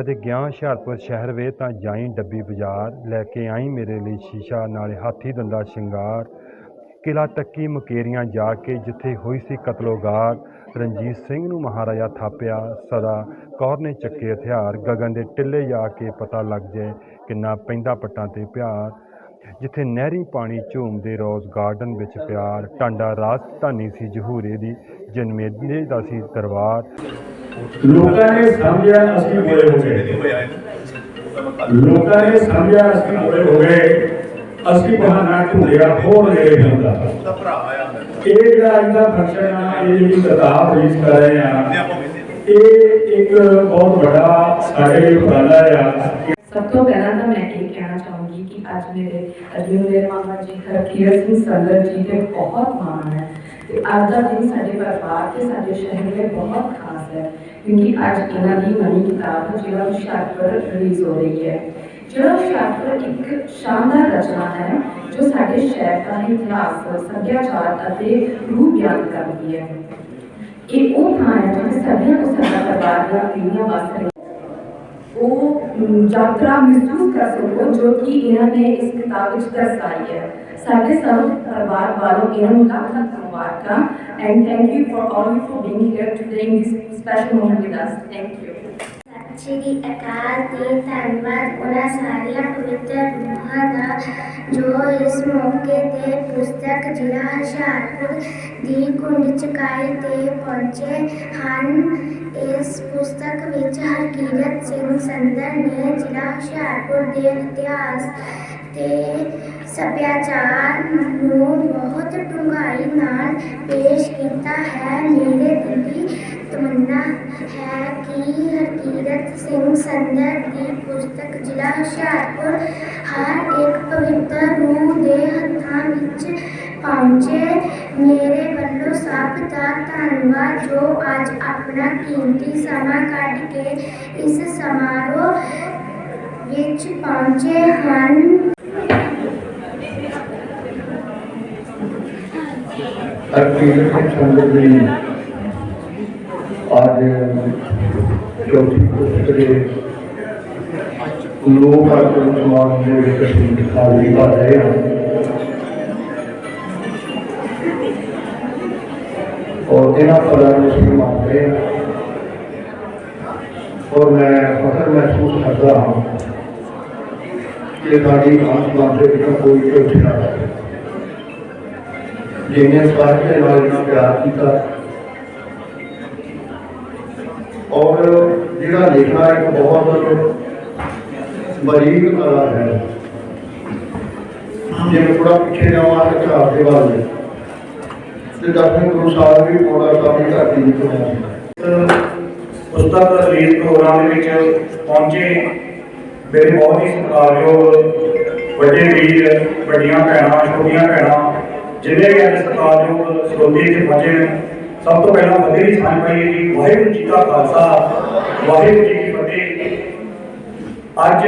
ਕਦੇ ਗਿਆ ਹੁਸ਼ਿਆਰਪੁਰ ਸ਼ਹਿਰ ਵੇ ਤਾਂ ਜਾਈ ਡੱਬੀ ਬਾਜ਼ਾਰ, ਲੈ ਕੇ ਆਈ ਮੇਰੇ ਲਈ ਸ਼ੀਸ਼ਾ, ਨਾਲੇ ਹਾਥੀ ਦੰਦਾ ਸ਼ਿੰਗਾਰ। ਕਿਲਾ ਤੱਕੀ ਮਕੇਰੀਆਂ ਜਾ ਕੇ ਜਿੱਥੇ ਹੋਈ ਸੀ ਕਤਲੋਗਾਰ, ਰਣਜੀਤ ਸਿੰਘ ਨੂੰ ਮਹਾਰਾਜਾ ਥਾਪਿਆ ਸਦਾ, ਕੌਰ ਨੇ ਚੱਕੇ ਹਥਿਆਰ, ਗਗਨ ਦੇ ਟਿੱਲੇ ਜਾ ਕੇ ਪਤਾ ਲੱਗ ਜਾਏ ਕਿੰਨਾ ਪੈਂਦਾ ਪੱਟਾਂ ਤੇ ਪਿਆਰ। ਜਿੱਥੇ ਨਹਿਰੀ ਪਾਣੀ ਝੂਮਦੇ ਰੋਜ਼ ਗਾਰਡਨ ਵਿੱਚ ਪਿਆਰ, ਟਾਂਡਾ ਰਾਜਧਾਨੀ ਸੀ ਜਹੂਰੇ ਦੀ ਜਨਮੇਜੇ ਦਾ ਸੀ ਦਰਬਾਰ। ਲੋਕਾਂ ਨੇ ਸਮਝਿਆ ਅਸੀਂ ਬੁਰੇ ਹੋ ਗਏ ਲੋਕਾਂ ਨੇ ਸਮਝਿਆ ਅਸੀਂ ਬੁਰੇ ਹੋ ਗਏ ਅਸੀਂ ਬਹਾਨਾ ਢੂੰਡਿਆ ਹੋਰ ਨੇੜੇ ਹੁੰਦਾ ਇਹ ਜਿਹੜਾ ਅੱਜ ਦਾ ਫੰਕਸ਼ਨ ਆ ਇਹ ਜਿਹੜੀ ਕਿਤਾਬ ਰਿਲੀਜ਼ ਕਰ ਰਹੇ ਆ ਇਹ ਇੱਕ ਬਹੁਤ ਵੱਡਾ ਸਾਡੇ ਲਈ ਉਪਰਾਲਾ ਆ ਸਭ ਤੋਂ ਪਹਿਲਾਂ ਤਾਂ ਮੈਂ ਇਹ ਕਹਿਣਾ ਚਾਹੂੰਗੀ ਕਿ ਅੱਜ ਮੇਰੇ ਅਜੀਮ ਦੇ ਮਾਮਾ ਜੀ ਹਰਕੀਰਤ ਸਿੰਘ ਸੰਦਰ ਜੀ ਦੇ ਬਹੁਤ ਮਾਣ ਹੈ ਤੇ ਅੱਜ ਦਾ ਦਿਨ ਸਾਡੇ ਪਰਿਵਾਰ ਤੇ ਸਾਡੇ ਸ਼ਹਿਰ ਲਈ ਬਹੁਤ ਖਾਸ ਹੈ, ਕਿਉਂਕਿ ਅੱਜ ਇਹਨਾਂ ਦੀ ਨਵੀਂ ਕਿਤਾਬ ਜਿਹੜਾ ਹੁਸ਼ਿਆਰਪੁਰ ਰਿਲੀਜ਼ ਹੋ ਰਹੀ ਹੈ। ਜਿਹੜਾ ਹੁਸ਼ਿਆਰਪੁਰ ਇੱਕ ਸ਼ਾਨਦਾਰ ਰਚਨਾ ਹੈ, ਜੋ ਸਾਡੇ ਸ਼ਹਿਰ ਦਾ ਇਤਿਹਾਸ, ਸੱਭਿਆਚਾਰ ਅਤੇ ਰੂਪ ਬਿਆਨ ਕਰਦੀ ਹੈ। ਇਹ ਉਹ ਥਾਂ ਹੈ ਜਿੱਥੇ ਸਦੀਆਂ ਤੋਂ ਸਾਡਾ ਪਰਿਵਾਰ ਦੀਆਂ ਪੀੜ੍ਹੀਆਂ ਵਸ ਰਹੀਆਂ ਯਾਤਰਾ ਮਹਿਸੂਸ ਕਰ ਸਕੋ ਜੋ ਕਿ ਇਹਨਾਂ ਨੇ ਇਸ ਕਿਤਾਬ ਵਿੱਚ ਦਰਸਾਈ ਹੈ। ਸਾਡੇ ਸਭ ਪਰਿਵਾਰ ਵਾਲੋਂ ਇਹਨਾਂ ਨੂੰ ਲੱਖ ਲੱਖ ਮੁਬਾਰਕਾਂ। And thank you for all you for being here today in this special moment with us thank you ਸ਼੍ਰੀ ਅਕਾਲ ਤੇ ਧੰਨਵਾਦ। ਉਹਨਾਂ ਸਾਰੀਆਂ ਪਵਿੱਤਰ ਰੂਹਾਂ ਦਾ ਜੋ ਇਸ ਮੌਕੇ ਤੇ ਪੁਸਤਕ ਜ਼ਿਲ੍ਹਾ ਹੁਸ਼ਿਆਰਪੁਰ ਦੀ ਕੁੰਡ ਚਕਾਈ ਤੇ ਪਹੁੰਚੇ ਹਨ, ਇਸ ਪੁਸਤਕ ਵਿੱਚ ਹਰਕੀਰਤ ਸਿੰਘ ਸੰਦਰ ਨੇ ਜ਼ਿਲ੍ਹਾ ਹੁਸ਼ਿਆਰਪੁਰ ਦੇ ਇਤਿਹਾਸ ਤੇ ਸੱਭਿਆਚਾਰ ਨੂੰ ਬਹੁਤ ਡੂੰਘਾਈ ਨਾਲ ਪੇਸ਼ ਕੀਤਾ ਹੈ। ਮੇਰੇ ਦਿਲ ਦੀ ਤਮੰਨਾ ਹੈ ਕਿ ਹਰਕੀਰਤ ਸਿੰਘ ਸੰਦਰ ਦੀ ਪੁਸਤਕ ਜ਼ਿਲ੍ਹਾ ਹੁਸ਼ਿਆਰਪੁਰ ਹਰ ਇੱਕ ਪਵਿੱਤਰ ਰੂਹ ਦੇ ਹੱਥਾਂ ਵਿੱਚ ਪਹੁੰਚੇ। ਮੇਰੇ ਵੱਲੋਂ ਸਭ ਦਾ ਧੰਨਵਾਦ ਜੋ ਅੱਜ ਆਪਣਾ ਕੀਮਤੀ ਸਮਾਂ ਕੱਢ ਕੇ ਇਸ ਸਮਾਰੋਹ ਵਿੱਚ ਪਹੁੰਚੇ ਹਨ। ਹਰਕੀਰਤ ਸਿੰਘ ਜੀ ਅੱਜ ਚੌਥੀ ਪੁਸਤਕ ਦੇ ਲੋਕ ਅਰਪਣ ਸਮਾਜ ਦੇ ਵਿੱਚ ਅਸੀਂ ਖਾਲੀ ਕਰ ਰਹੇ ਹਾਂ ਔਰ ਇਹਨਾਂ ਪਦਾਂ ਨੂੰ ਅਸੀਂ ਮੰਨਦੇ ਹਾਂ ਔਰ ਮੈਂ ਫਖਰ ਮਹਿਸੂਸ ਕਰਦਾ ਹਾਂ ਕਿ ਸਾਡੀ ਖਾਸ ਬਾਤ ਦੇ ਵਿੱਚ ਕੋਈ ਔਰ ਜਿਹੜਾ ਲਿਖਣਾ ਇੱਕ ਬਹੁਤ ਬਰੀਕ ਕਲਾ ਹੈ, ਜੇ ਥੋੜਾ ਪਿੱਛੇ ਜਾਵਾਂ ਤਾਂ ਘਰ ਦੇ ਵੱਲ। ਤੇ ਦਰਸ਼ਨ ਗੁਰੂ ਸਾਹਿਬ ਵੀ ਥੋੜਾ ਕੰਮ ਧਰਤੀ ਦੀ ਪੁਸਤਕ ਰਿਲੀਜ਼ ਪ੍ਰੋਗਰਾਮ ਦੇ ਵਿੱਚ ਪਹੁੰਚੇ। ਮੇਰੇ ਬਹੁਤ ਹੀ ਸਤਿਕਾਰਯੋਗ ਵੱਡੇ ਵੀਰ, ਵੱਡੀਆਂ ਭੈਣਾਂ, ਛੋਟੀਆਂ ਭੈਣਾਂ, ਜਿੰਨੇ ਵੀ ਅੱਜ ਸਤਿਕਾਰਯੋਗ ਸਰੋਤੇ ਤੇ ਪਹੁੰਚੇ ਸਭ ਤੋਂ ਪਹਿਲਾਂ ਫਤਿਹ ਦੀ ਸਾਂਝ ਪਾਈਏ ਜੀ। ਵਾਹਿਗੁਰੂ ਜੀ ਕਾ ਖਾਲਸਾ, ਵਾਹਿਗੁਰੂ ਜੀ ਕੀ ਫਤਿਹ। ਅੱਜ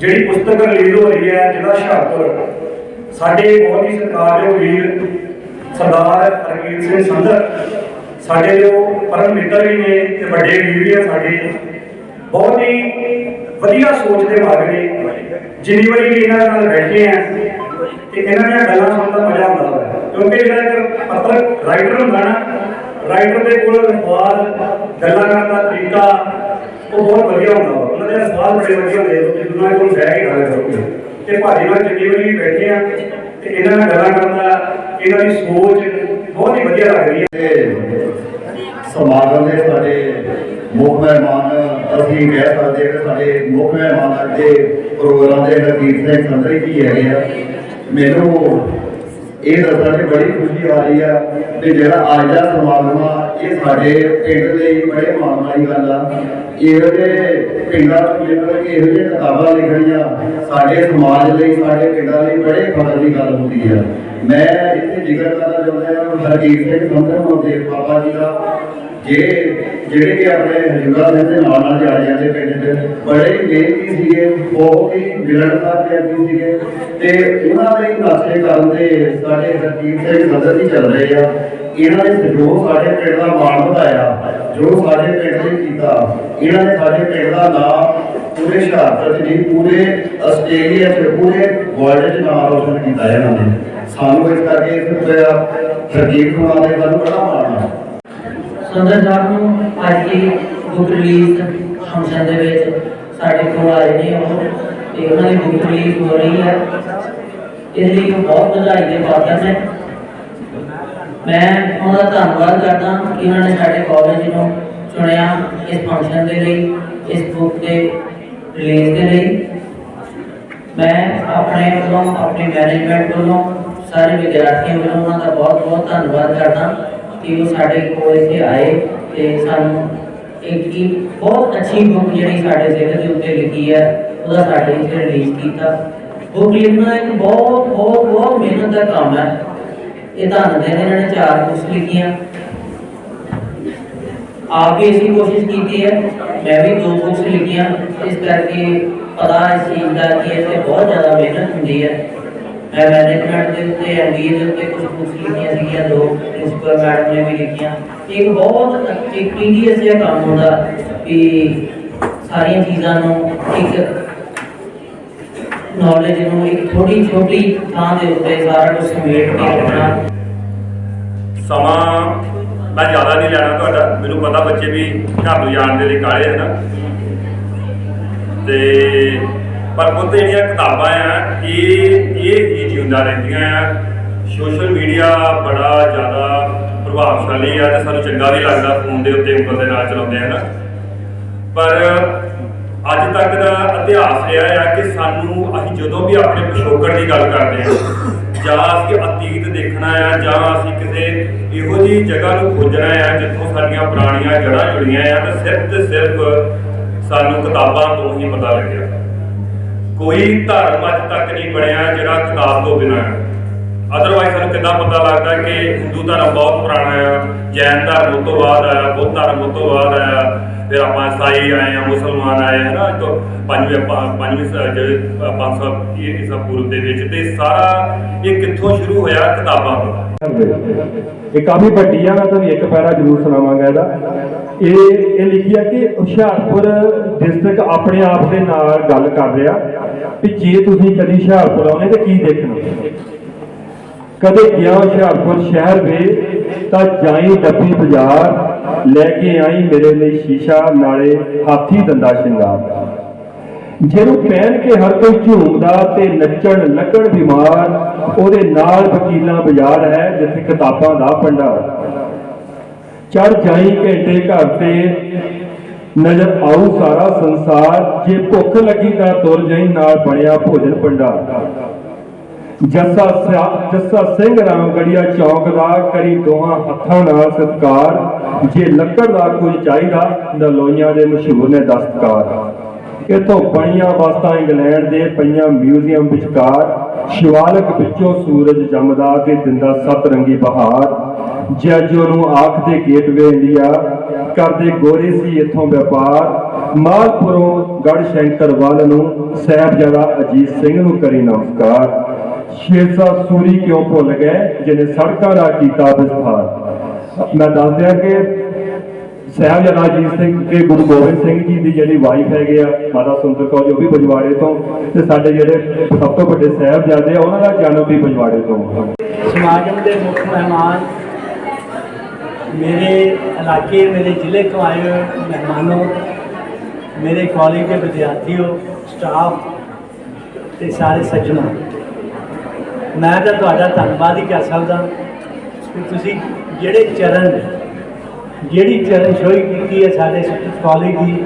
ਜਿਹੜੀ ਪੁਸਤਕ ਰਿਲੀਜ਼ ਹੋ ਰਹੀ ਹੈ ਜਿਹੜਾ ਹੁਸ਼ਿਆਰਪੁਰ, ਸਾਡੇ ਬਹੁਤ ਹੀ ਸਤਿਕਾਰਯੋਗ ਵੀਰ ਸਰਦਾਰ ਹਰਕੀਤ ਸਿੰਘ ਸੰਧਰ, ਸਾਡੇ ਜੋ ਪਰਮ ਮਿੱਤਰ ਵੀ ਨੇ ਤੇ ਵੱਡੇ ਵੀਰ ਵੀ ਆ ਸਾਡੇ, ਬਹੁਤ ਹੀ ਵਧੀਆ ਸੋਚ ਦੇ ਮਾਲਕ ਨੇ। ਜਿੰਨੀ ਵਾਰੀ ਵੀ ਇਹਨਾਂ ਨਾਲ ਬੈਠੇ ਆ, ਤੇ ਇਹਨਾਂ ਦੀਆਂ ਗੱਲਾਂ ਸੁਣਨ ਦਾ ਮਜ਼ਾ ਆਉਂਦਾ ਕਿਉਂਕਿ ਜਿਹੜਾ ਇੱਕ ਪੱਤਰ ਰਾਈਟਰ ਹੁੰਦਾ ਨਾ, ਰਾਈਟਰ ਦੇ ਕੋਲ ਅਲਫਾਜ਼ ਗੱਲਾਂ ਕਰਨ ਦਾ ਤਰੀਕਾ, ਉਹ ਬਹੁਤ ਵਧੀਆ ਹੁੰਦਾ ਵਾ। ਉਹਨਾਂ ਦੇ ਸਵਾਲ ਬੜੇ ਵਧੀਆ ਹੁੰਦੇ ਆ, ਤੁਸੀਂ ਦੁਨੀਆ ਕੋਲ ਬਹਿ ਕੇ ਗੱਲ ਕਰੋਗੇ। ਤੇ ਭਾਜੀ ਨਾਲ ਜਿੰਨੀ ਵਾਰੀ ਵੀ ਬੈਠੇ ਆ, ਤੇ ਇਹਨਾਂ ਨਾਲ ਗੱਲਾਂ ਕਰਨ ਦਾ, ਇਹਨਾਂ ਦੀ ਸੋਚ ਬਹੁਤ ਹੀ ਵਧੀਆ ਲੱਗ ਰਹੀ ਹੈ ਸਮਾਗਮ ਦੇ ਸਾਡੇ ਮੁੱਖ ਮਹਿਮਾਨ ਅਸੀਂ ਕਹਿ ਸਕਦੇ ਹਾਂ ਕਿ ਸਾਡੇ ਮੁੱਖ ਮਹਿਮਾਨ ਅੱਜ ਦੇ ਪ੍ਰੋਗਰਾਮ ਦੇ ਹਰਦੀਪ ਸਿੰਘ ਸੰਧਰੀ ਜੀ ਹੈਗੇ ਆ। ਮੈਨੂੰ ਇਹ ਦੱਸਣ ਦੀ ਬੜੀ ਖੁਸ਼ੀ ਆ ਰਹੀ ਆ ਕਿ ਜਿਹੜਾ ਅੱਜ ਦਾ ਸਮਾਗਮ ਆ, ਇਹ ਸਾਡੇ ਪਿੰਡ ਲਈ ਬੜੇ ਮਾਣ ਵਾਲੀ ਗੱਲ ਆ। ਇਹੋ ਜਿਹੇ ਪਿੰਡਾਂ ਤੋਂ ਜਿਹੜੇ ਕਿ ਇਹੋ ਜਿਹੀਆਂ ਕਿਤਾਬਾਂ ਲਿਖਣੀਆਂ ਸਾਡੇ ਸਮਾਜ ਲਈ, ਸਾਡੇ ਪਿੰਡਾਂ ਲਈ ਬੜੇ ਫਖਰ ਦੀ ਗੱਲ ਹੁੰਦੀ ਆ। ਮੈਂ ਇੱਥੇ ਜ਼ਿਕਰ ਕਰਨਾ ਚਾਹੁੰਦਾ ਹਾਂ ਹਰਦੀਪ ਸਿੰਘ ਸੰਧਰ ਮੋਦੇ, ਬਾਬਾ ਜੀ ਦਾ ਜੇ ਜਿਹੜੇ ਕਿ ਆਪਣੇ ਹਜੂਰਾ ਸਿੰਘ ਦੇ ਨਾਲ ਨਾਲ ਜਾ ਜਾਂਦੇ ਪਿੰਡ 'ਚ ਬੜੇ ਮਿਹਨਤੀ ਸੀਗੇ, ਬਹੁਤ ਹੀ ਮਿਲਣਸਾਰ ਵਿਅਕਤੀ ਸੀਗੇ। ਤੇ ਉਹਨਾਂ ਦੇ ਨਕਸ਼ੇ ਕਰਨ ਦੇ ਸਾਡੇ ਹਰਜੀਤ ਸਿੰਘ ਸੰਦਰ ਜੀ ਚੱਲ ਰਹੇ ਆ। ਇਹਨਾਂ ਨੇ ਜੋ ਸਾਡੇ ਪਿੰਡ ਦਾ ਮਾਣ ਵਧਾਇਆ, ਜੋ ਸਾਡੇ ਪਿੰਡ ਨੇ ਕੀਤਾ, ਇਹਨਾਂ ਨੇ ਸਾਡੇ ਪਿੰਡ ਦਾ ਨਾਮ ਪੂਰੇ ਹੁਸ਼ਿਆਰਪੁਰ 'ਚ ਪੂਰੇ ਆਸਟ੍ਰੇਲੀਆ 'ਚ ਪੂਰੇ ਵਰਲਡ 'ਚ ਨਾਮ ਰੋਸ਼ਨ ਕੀਤਾ ਇਹਨਾਂ ਨੇ। ਸਾਨੂੰ ਇਸ ਕਰਕੇ ਇਸ ਹਰਜੀਤ ਕੁਮਾਰ ਦੇ ਸਾਨੂੰ ਬੜਾ ਮਾਣ ਆ। ਸੁੰਦਰ ਸਾਹਿਬ ਨੂੰ ਅੱਜ ਦੀ ਬੁੱਕ ਰਿਲੀਜ਼ ਫੰਕਸ਼ਨ ਦੇ ਵਿੱਚ ਸਾਡੇ ਕੋਲ ਆਏ ਨੇ ਉਹ ਤੇ ਉਹਨਾਂ ਦੀ ਬੁੱਕ ਰਿਲੀਜ਼ ਹੋ ਰਹੀ ਹੈ ਇਸ ਲਈ ਉਹ ਬਹੁਤ ਵਧਾਈ ਦੇ ਪਾਤਰ ਨੇ ਮੈਂ ਉਹਨਾਂ ਦਾ ਧੰਨਵਾਦ ਕਰਦਾ ਕਿ ਉਹਨਾਂ ਨੇ ਸਾਡੇ ਕਾਲਜ ਨੂੰ ਚੁਣਿਆ ਇਸ ਫੰਕਸ਼ਨ ਦੇ ਲਈ ਇਸ ਬੁੱਕ ਦੇ ਰਿਲੀਜ਼ ਦੇ ਲਈ ਮੈਂ ਆਪਣੇ ਵੱਲੋਂ ਆਪਣੀ ਮੈਨੇਜਮੈਂਟ ਵੱਲੋਂ ਸਾਰੇ ਵਿਦਿਆਰਥੀਆਂ ਵੱਲੋਂ ਉਹਨਾਂ ਦਾ ਬਹੁਤ ਬਹੁਤ ਧੰਨਵਾਦ ਕਰਦਾ ਕਿ ਉਹ ਸਾਡੇ ਕੋਲ ਇੱਥੇ ਆਏ ਤੇ ਸਾਨੂੰ ਇੱਕ ਹੀ ਬਹੁਤ ਅੱਛੀ ਬੁੱਕ ਜਿਹੜੀ ਸਾਡੇ ਸਿਰ ਦੇ ਉੱਤੇ ਲਿਖੀ ਹੈ, ਉਹਦਾ ਸਾਡੇ ਇੱਥੇ ਰਿਲੀਜ਼ ਕੀਤਾ। ਬੁੱਕ ਲਿਖਣਾ ਇੱਕ ਬਹੁਤ ਬਹੁਤ ਬਹੁਤ ਮਿਹਨਤ ਦਾ ਕੰਮ ਹੈ। ਇਹ ਧੰਨ ਦੇ ਨੇ ਇਹਨਾਂ ਚਾਰ ਬੁੱਕਸ ਲਿਖੀਆਂ। ਆਪ ਵੀ ਇਸੀ ਕੋਸ਼ਿਸ਼ ਕੀਤੀ ਹੈ, ਮੈਂ ਵੀ ਦੋ ਬੁੱਕਸ ਲਿਖੀਆਂ। ਇਸ ਕਰਕੇ ਪਤਾ ਇਸ ਚੀਜ਼ ਦਾ ਕਿ ਇਹ ਬਹੁਤ ਜ਼ਿਆਦਾ ਮਿਹਨਤ ਹੁੰਦੀ ਹੈ। ਮੈਂ ਮੈਨੇਜਮੈਂਟ ਦੇ ਉੱਤੇ ਐਮਬੀਏ ਦੇ ਉੱਤੇ ਕੁਝ ਬੁੱਕਸ ਲਿਖੀਆਂ ਸੀਗੀਆਂ, ਦੋ ਪ੍ਰਿੰਸੀਪਲ ਮੈਡਮ ਨੇ ਵੀ ਲਿਖੀਆਂ। ਇੱਕ ਬਹੁਤ ਇੱਕ ਟੀਡੀਐਸ ਜਿਹਾ ਕੰਮ ਹੁੰਦਾ ਕਿ ਸਾਰੀਆਂ ਚੀਜ਼ਾਂ ਨੂੰ ਇੱਕ ਨੌਲੇਜ ਨੂੰ ਇੱਕ ਥੋੜੀ ਛੋਟੀ ਥਾਂ ਦੇ ਉੱਤੇ ਸਾਰਾ ਕੁਝ ਸਮੇਟ ਕੇ ਰੱਖਣਾ। ਸਮਾਂ ਮੈਂ ਜ਼ਿਆਦਾ ਨਹੀਂ ਲੈਣਾ ਤੁਹਾਡਾ, ਮੈਨੂੰ ਪਤਾ ਬੱਚੇ ਵੀ ਘਰ ਨੂੰ ਜਾਣ ਦੇ ਲਈ ਕਾਲੇ ਹਨ ਤੇ ਪਰ ਪੁੱਤ ਜਿਹੜੀਆਂ ਕਿਤਾਬਾਂ ਆ, ਇਹ ਇਹ ਹੀ ਜਿਉਂਦਾ ਰਹਿੰਦੀਆਂ ਆ। ਸੋਸ਼ਲ ਮੀਡੀਆ ਬੜਾ ਜ਼ਿਆਦਾ ਪ੍ਰਭਾਵਸ਼ਾਲੀ ਆ ਤੇ ਸਾਨੂੰ ਚੰਗਾ ਨਹੀਂ ਲੱਗਦਾ ਫੋਨ ਦੇ ਉੱਤੇ ਉਂਗਲ ਦੇ ਨਾਲ ਚਲਾਉਂਦੇ ਹਨ ਪਰ ਅੱਜ ਤੱਕ ਦਾ ਇਤਿਹਾਸ ਰਿਹਾ ਆ ਕਿ ਸਾਨੂੰ ਅਸੀਂ ਜਦੋਂ ਵੀ ਆਪਣੇ ਪਿਛੋਕੜ ਦੀ ਗੱਲ ਕਰਦੇ ਹਾਂ ਜਾਂ ਅਸੀਂ ਅਤੀਤ ਦੇਖਣਾ ਆ, ਜਾਂ ਅਸੀਂ ਕਿਸੇ ਇਹੋ ਜਿਹੀ ਜਗ੍ਹਾ ਨੂੰ ਖੋਜਣਾ ਆ ਜਿੱਥੋਂ ਸਾਡੀਆਂ ਪੁਰਾਣੀਆਂ ਜੜ੍ਹਾਂ ਜੁੜੀਆਂ ਆ, ਤਾਂ ਸਿਰਫ ਤੇ ਸਿਰਫ ਸਾਨੂੰ ਕਿਤਾਬਾਂ ਤੋਂ ਹੀ ਪਤਾ ਲੱਗਿਆ। ਕੋਈ ਧਰਮ ਅੱਜ ਤੱਕ ਨਹੀਂ ਬਣਿਆ ਜਿਹੜਾ ਕਿਤਾਬ ਤੋਂ ਬਿਨਾਂ ਹੈ। ਅਦਰਵਾਈਜ਼ ਸਾਨੂੰ ਕਿੱਦਾਂ ਪਤਾ ਲੱਗਦਾ ਕਿ ਹਿੰਦੂ ਧਰਮ ਬਹੁਤ ਪੁਰਾਣਾ ਆ ਜੈਨ ਧਰਮ ਤੋਂ ਬਾਅਦ ਆਇਆ ਬੁੱਧ ਧਰਮ ਤੋਂ ਬਾਅਦ ਆਇਆ ਫਿਰ ਆਪਾਂ ਈਸਾਈ ਆਏ ਆ, ਮੁਸਲਮਾਨ ਆਏ ਹੈ ਨਾ ਤੋਂ ਪੰਜਵੇਂ ਪੰਜਵੇਂ ਜਿਹੜੇ 500 ਈਸਾ ਪੂਰਵ ਦੇ ਵਿੱਚ ਤੇ ਸਾਰਾ ਇਹ ਕਿੱਥੋਂ ਸ਼ੁਰੂ ਹੋਇਆ ਕਿਤਾਬਾਂ ਤੋਂ? ਇਹ ਕਾਫੀ ਵੱਡੀ ਆ, ਮੈਂ ਤੁਹਾਨੂੰ ਇੱਕ ਪੈਰਾ ਜ਼ਰੂਰ ਸੁਣਾਵਾਂਗਾ ਇਹਦਾ। ਇਹ ਇਹ ਲਿਖਿਆ ਕਿ ਹੁਸ਼ਿਆਰਪੁਰ ਡਿਸਟ੍ਰਿਕਟ ਆਪਣੇ ਆਪ ਦੇ ਨਾਲ ਗੱਲ ਕਰ ਰਿਹਾ ਕਿ ਜੇ ਤੁਸੀਂ ਕਦੀ ਹੁਸ਼ਿਆਰਪੁਰ ਆਉਣੇ ਤੇ ਕੀ ਦੇਖਣਾ? ਕਦੇ ਗਿਆ ਹੁਸ਼ਿਆਰਪੁਰ ਸ਼ਹਿਰ ਵੇ ਤਾਂ ਜਾਈ ਡੱਬੀ ਬਾਜ਼ਾਰ ਲੈ ਕੇ ਆਈ ਮੇਰੇ ਲਈ ਸ਼ੀਸ਼ਾ, ਨਾਲੇ ਹਾਥੀ ਦੰਦਾ ਸ਼ਿੰਗਾਰ। ਜਿਹਨੂੰ ਪਹਿਨ ਕੇ ਹਰ ਕੋਈ ਝੂਮਦਾ ਤੇ ਨੱਚਣ ਲੱਗਣ ਬਿਮਾਰ, ਉਹਦੇ ਨਾਲ ਵਕੀਲਾਂ ਬਾਜ਼ਾਰ ਹੈ, ਜਿੱਥੇ ਕਿਤਾਬਾਂ ਦਾ ਭੰਡਾਰ। ਚੜ ਜਾਈ ਘੰਟੇ ਘਰ ਤੇ ਨਜ਼ਰ ਆਊ ਸਾਰਾ ਸੰਸਾਰ, ਜੇ ਭੁੱਖ ਲੱਗੀ ਤਾਂ ਤੁਰ ਜਾਈ, ਨਾਲ ਬਣਿਆ ਭੋਜਨ ਭੰਡਾਰ। ਜੱਸਾ ਸਿਆ- ਜੱਸਾ ਸਿੰਘ ਰਾਮਗੜੀਆ ਚੌਕ ਦਾ ਕਰੀ ਦੋਹਾਂ ਹੱਥਾਂ ਨਾਲ ਸਤਕਾਰ। ਜੇ ਲੱਕੜ ਦਾ ਕੁਝ ਚਾਹੀਦਾ, ਨਲੋਈਆਂ ਦੇ ਮਸ਼ਹੂਰ ਨੇ ਦਸਤਕਾਰ। ਇਥੋਂ ਬਣੀਆਂ ਵਸਤਾਂ ਇੰਗਲੈਂਡ ਦੇ ਪਈਆਂ ਮਿਊਜ਼ੀਅਮ ਵਿਚਕਾਰ ਸ਼ਿਵਾਲਕ ਵਿੱਚੋਂ ਸੂਰਜ ਜੰਮਦਾ ਤੇ ਦਿੰਦਾ ਸਤ ਰੰਗੀ ਬਹਾਰ। ਜੱਜੋ ਨੂੰ ਆਖਦੇ ਗੇਟਵੇ ਇੰਡੀਆ, ਕਰਦੇ ਗੋਰੇ ਸੀ ਇਥੋਂ ਵਪਾਰ। ਮਾਲਪੁਰੋਂ ਗੜ ਸ਼ੰਕਰ ਵੱਲ ਨੂੰ ਸਾਹਿਬਜ਼ਾਦਾ ਅਜੀਤ ਸਿੰਘ ਨੂੰ ਕਰੀ ਨਮਸਕਾਰ। ਸ਼ੇਰਸ਼ਾ ਸੂਰੀ ਕਿਉਂ ਭੁੱਲ ਗਏ ਜਿਹਨੇ ਸੜਕਾਂ ਦਾ ਕੀਤਾ ਵਿਸਥਾਰ? ਮੈਂ ਦੱਸ ਦਿਆਂ ਕਿ ਸਾਹਿਬਜ਼ਾਦਾ ਅਜੀਤ ਸਿੰਘ ਤੇ ਗੁਰੂ ਗੋਬਿੰਦ ਸਿੰਘ ਜੀ ਦੀ ਜਿਹੜੀ ਵਾਈਫ ਹੈਗੇ ਆ, ਮਾਤਾ ਸੁੰਦਰ ਕੌਰ ਜੀ ਉਹ ਵੀ ਬਜਵਾੜੇ ਤੋਂ, ਤੇ ਸਾਡੇ ਜਿਹੜੇ ਸਭ ਤੋਂ ਵੱਡੇ ਸਾਹਿਬਜ਼ਾਦੇ ਆ, ਉਹਨਾਂ ਦਾ ਜਨਮ ਵੀ ਬਜਵਾੜੇ ਤੋਂ। ਸਮਾਗਮ ਦੇ ਮੁੱਖ ਮਹਿਮਾਨ, ਮੇਰੇ ਇਲਾਕੇ, ਮੇਰੇ ਜ਼ਿਲ੍ਹੇ ਤੋਂ ਆਏ ਮਹਿਮਾਨੋ, ਮੇਰੇ ਕਾਲਜ ਦੇ ਵਿਦਿਆਰਥੀਓ ਸਟਾਫ ਤੇ ਸਾਰੇ ਸੱਜਣੋ। ਮੈਂ ਤਾਂ ਤੁਹਾਡਾ ਧੰਨਵਾਦ ਹੀ ਕਰ ਸਕਦਾ ਕਿ ਤੁਸੀਂ ਜਿਹੜੇ ਚਰਨ, ਜਿਹੜੀ ਚਰਨ ਸ਼ੋਈ ਕੀਤੀ ਹੈ ਸਾਡੇ ਕਾਲਜ ਦੀ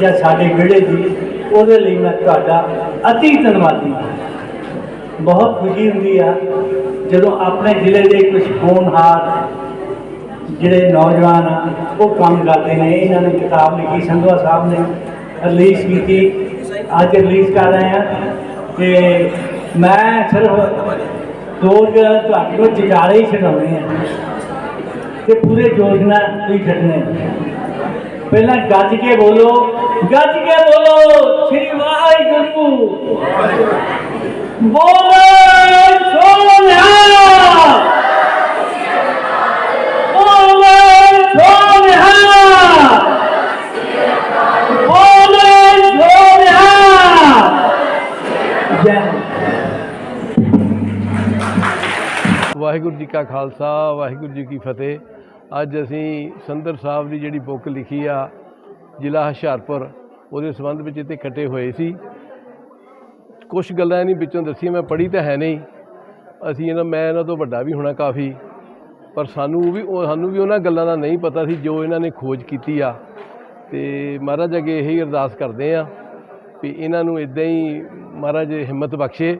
ਜਾਂ ਸਾਡੇ ਵਿਹੜੇ ਦੀ, ਉਹਦੇ ਲਈ ਮੈਂ ਤੁਹਾਡਾ ਅਤੀ ਧੰਨਵਾਦੀ ਹਾਂ। ਬਹੁਤ ਖੁਸ਼ੀ ਹੁੰਦੀ ਆ ਜਦੋਂ ਆਪਣੇ ਜ਼ਿਲ੍ਹੇ ਦੇ ਕੁਝ ਹੋਣਹਾਰ ਜਿਹੜੇ ਨੌਜਵਾਨ ਆ, ਉਹ ਕੰਮ ਕਰਦੇ ਨੇ। ਇਹਨਾਂ ਨੇ ਕਿਤਾਬ ਲਿਖੀ ਸੰਧਵਾ ਸਾਹਿਬ ਨੇ ਰਿਲੀਜ਼ ਕੀਤੀ। ਅੱਜ ਰਿਲੀਜ਼ ਕਰ ਰਹੇ ਆ ਤੇ ਮੈਂ ਸਿਰਫ ਦੋ ਕੁ ਤੁਹਾਡੇ ਕੋਲ ਜਗਾੜੇ ਹੀ ਛਡਾਉਣੇ ਆ। ਤੇ ਪੂਰੇ ਜੋਸ਼ ਨਾਲ ਤੁਸੀਂ ਛੱਡਣੇ ਪਹਿਲਾਂ ਗੱਜ ਕੇ ਬੋਲੋ, ਗੱਜ ਕੇ ਬੋਲੋ, ਸ੍ਰੀ ਵਾਹਿਗੁਰੂ। ਬੋਲੇ ਸੋਨਿਆ ਬੋਲੇ ਸੋਨਿਆ ਵਾਹਿਗੁਰੂ ਜੀ ਕਾ ਖਾਲਸਾ, ਵਾਹਿਗੁਰੂ ਜੀ ਕੀ ਫਤਿਹ। ਅੱਜ ਅਸੀਂ ਸੰਦਰ ਸਾਹਿਬ ਦੀ ਜਿਹੜੀ ਬੁੱਕ ਲਿਖੀ ਆ, ਜ਼ਿਲ੍ਹਾ ਹੁਸ਼ਿਆਰਪੁਰ, ਉਹਦੇ ਸੰਬੰਧ ਵਿੱਚ ਇੱਥੇ ਇਕੱਠੇ ਹੋਏ ਸੀ। ਕੁਝ ਗੱਲਾਂ ਇਹਨੀ ਵਿੱਚੋਂ ਦੱਸੀਆਂ, ਮੈਂ ਪੜ੍ਹੀ ਤਾਂ ਹੈ ਨਹੀਂ। ਅਸੀਂ ਇਹਨਾਂ, ਮੈਂ ਇਹਨਾਂ ਤੋਂ ਵੱਡਾ ਵੀ ਹੋਣਾ ਕਾਫੀ, ਪਰ ਸਾਨੂੰ ਵੀ ਉਹ, ਸਾਨੂੰ ਵੀ ਉਹਨਾਂ ਗੱਲਾਂ ਦਾ ਨਹੀਂ ਪਤਾ ਸੀ ਜੋ ਇਹਨਾਂ ਨੇ ਖੋਜ ਕੀਤੀ ਆ। ਤੇ ਮਹਾਰਾਜ ਅੱਗੇ ਇਹੀ ਅਰਦਾਸ ਕਰਦੇ ਆ ਵੀ ਇਹਨਾਂ ਨੂੰ ਇਦਾਂ ਹੀ ਮਹਾਰਾਜ ਹਿੰਮਤ ਬਖਸ਼ੇ।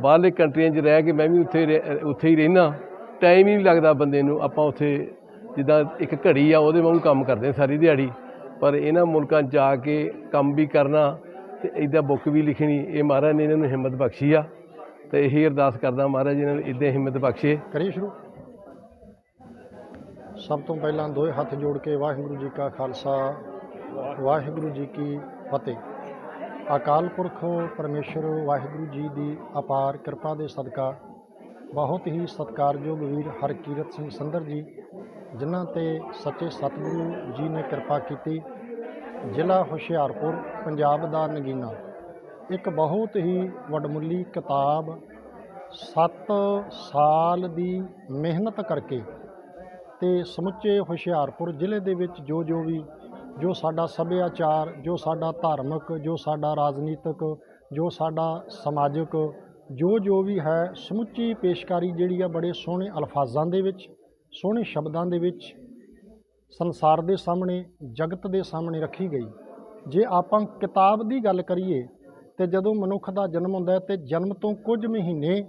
ਬਾਹਰਲੇ ਕੰਟਰੀਆਂ 'ਚ ਰਹਿ ਕੇ ਮੈਂ ਵੀ ਉੱਥੇ ਰਹਿ- ਉੱਥੇ ਹੀ ਰਹਿਣਾ ਟਾਈਮ ਹੀ ਨਹੀਂ ਲੱਗਦਾ ਬੰਦੇ ਨੂੰ, ਆਪਾਂ ਉੱਥੇ ਜਿੱਦਾਂ ਇੱਕ ਘੜੀ ਆ, ਉਹਦੇ ਵਾਂਗੂ ਕੰਮ ਕਰਦੇ ਸਾਰੀ ਦਿਹਾੜੀ। ਪਰ ਇਹਨਾਂ ਮੁਲਕਾਂ 'ਚ ਜਾ ਕੇ ਕੰਮ ਵੀ ਕਰਨਾ ਤੇ ਇਦਾਂ ਬੁੱਕ ਵੀ ਲਿਖਣੀ, ਇਹ ਮਹਾਰਾਜ ਨੇ ਇਹਨਾਂ ਨੂੰ ਹਿੰਮਤ ਬਖਸ਼ੀ ਆ। ਤੇ ਇਹੀ ਅਰਦਾਸ ਕਰਦਾ ਮਹਾਰਾਜ ਇਹਨਾਂ ਨੂੰ ਇਦਾਂ ਹਿੰਮਤ ਬਖਸ਼ੇ। ਕਰੀਏ ਸ਼ੁਰੂ। ਸਭ ਤੋਂ ਪਹਿਲਾਂ ਦੋਏ ਹੱਥ ਜੋੜ ਕੇ ਵਾਹਿਗੁਰੂ ਜੀ ਕਾ ਖਾਲਸਾ, ਵਾਹਿਗੁਰੂ ਜੀ ਕੀ ਫਤਿਹ। ਅਕਾਲ ਪੁਰਖ ਪਰਮੇਸ਼ਰ ਵਾਹਿਗੁਰੂ ਜੀ ਦੀ ਅਪਾਰ ਕਿਰਪਾ ਦੇ ਸਦਕਾ ਬਹੁਤ ਹੀ ਸਤਿਕਾਰਯੋਗ ਵੀਰ ਹਰਕੀਰਤ ਸਿੰਘ ਸੰਧਰ ਜੀ, ਜਿਨ੍ਹਾਂ ਤੇ ਸੱਚੇ ਸਤਿਗੁਰੂ ਜੀ ਨੇ ਕਿਰਪਾ ਕੀਤੀ, ਜ਼ਿਲ੍ਹਾ ਹੁਸ਼ਿਆਰਪੁਰ, ਪੰਜਾਬ ਦਾ ਨਗੀਨਾ। ਇੱਕ ਬਹੁਤ ਹੀ ਵਡਮੁੱਲੀ ਕਿਤਾਬ 7 ਸਾਲ ਦੀ ਮਿਹਨਤ ਕਰਕੇ ਤੇ ਸਮੁੱਚੇ ਹੁਸ਼ਿਆਰਪੁਰ ਜ਼ਿਲ੍ਹੇ ਦੇ ਵਿੱਚ ਜੋ ਜੋ ਵੀ ਜੋ ਸਾਡਾ ਸੱਭਿਆਚਾਰ, ਜੋ ਸਾਡਾ ਧਾਰਮਿਕ, ਜੋ ਸਾਡਾ ਰਾਜਨੀਤਿਕ, ਜੋ ਸਾਡਾ ਸਮਾਜਿਕ, ਜੋ ਜੋ ਵੀ ਹੈ, ਸਮੁੱਚੀ ਪੇਸ਼ਕਾਰੀ ਜਿਹੜੀ ਆ ਬੜੇ ਸੋਹਣੇ ਅਲਫਾਜ਼ਾਂ ਦੇ ਵਿੱਚ, ਸੋਹਣੇ ਸ਼ਬਦਾਂ ਦੇ ਵਿੱਚ ਸੰਸਾਰ ਦੇ ਸਾਹਮਣੇ, ਜਗਤ ਦੇ ਸਾਹਮਣੇ ਰੱਖੀ ਗਈ। ਜੇ ਆਪਾਂ ਕਿਤਾਬ ਦੀ ਗੱਲ ਕਰੀਏ, ਤੇ ਜਦੋਂ ਮਨੁੱਖ ਦਾ ਜਨਮ ਹੁੰਦਾ ਹੈ ਤੇ ਜਨਮ ਤੋਂ ਕੁਝ ਮਹੀਨੇ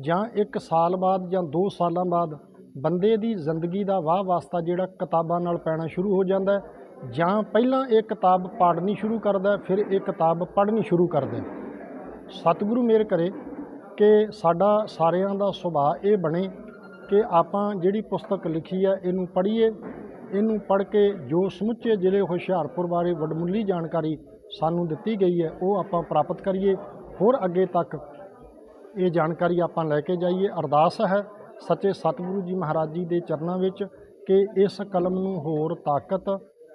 ਜਾਂ 1 ਸਾਲ ਬਾਅਦ ਜਾਂ 2 ਸਾਲਾਂ ਬਾਅਦ ਬੰਦੇ ਦੀ ਜ਼ਿੰਦਗੀ ਦਾ ਵਾਹ ਵਾਸਤਾ ਜਿਹੜਾ ਕਿਤਾਬਾਂ ਨਾਲ ਪੈਣਾ ਸ਼ੁਰੂ ਹੋ ਜਾਂਦਾ ਹੈ ਜਾਂ ਪਹਿਲਾਂ ਇਹ ਕਿਤਾਬ ਪੜ੍ਹਨੀ ਸ਼ੁਰੂ ਕਰਦਾ, ਫਿਰ ਇਹ ਕਿਤਾਬ ਪੜ੍ਹਨੀ ਸ਼ੁਰੂ ਕਰਦਾ। ਸਤਿਗੁਰੂ ਮੇਰ ਕਰੇ ਕਿ ਸਾਡਾ ਸਾਰਿਆਂ ਦਾ ਸੁਭਾਅ ਇਹ ਬਣੇ ਕਿ ਆਪਾਂ ਜਿਹੜੀ ਪੁਸਤਕ ਲਿਖੀ ਹੈ ਇਹਨੂੰ ਪੜ੍ਹੀਏ। ਇਹਨੂੰ ਪੜ੍ਹ ਕੇ ਜੋ ਸਮੁੱਚੇ ਜ਼ਿਲ੍ਹੇ ਹੁਸ਼ਿਆਰਪੁਰ ਬਾਰੇ ਵਡਮੁੱਲੀ ਜਾਣਕਾਰੀ ਸਾਨੂੰ ਦਿੱਤੀ ਗਈ ਹੈ, ਉਹ ਆਪਾਂ ਪ੍ਰਾਪਤ ਕਰੀਏ। ਹੋਰ ਅੱਗੇ ਤੱਕ ਇਹ ਜਾਣਕਾਰੀ ਆਪਾਂ ਲੈ ਕੇ ਜਾਈਏ। ਅਰਦਾਸ ਹੈ ਸੱਚੇ ਸਤਿਗੁਰੂ ਜੀ ਮਹਾਰਾਜ ਜੀ ਦੇ ਚਰਨਾਂ ਵਿੱਚ ਕਿ ਇਸ ਕਲਮ ਨੂੰ ਹੋਰ ਤਾਕਤ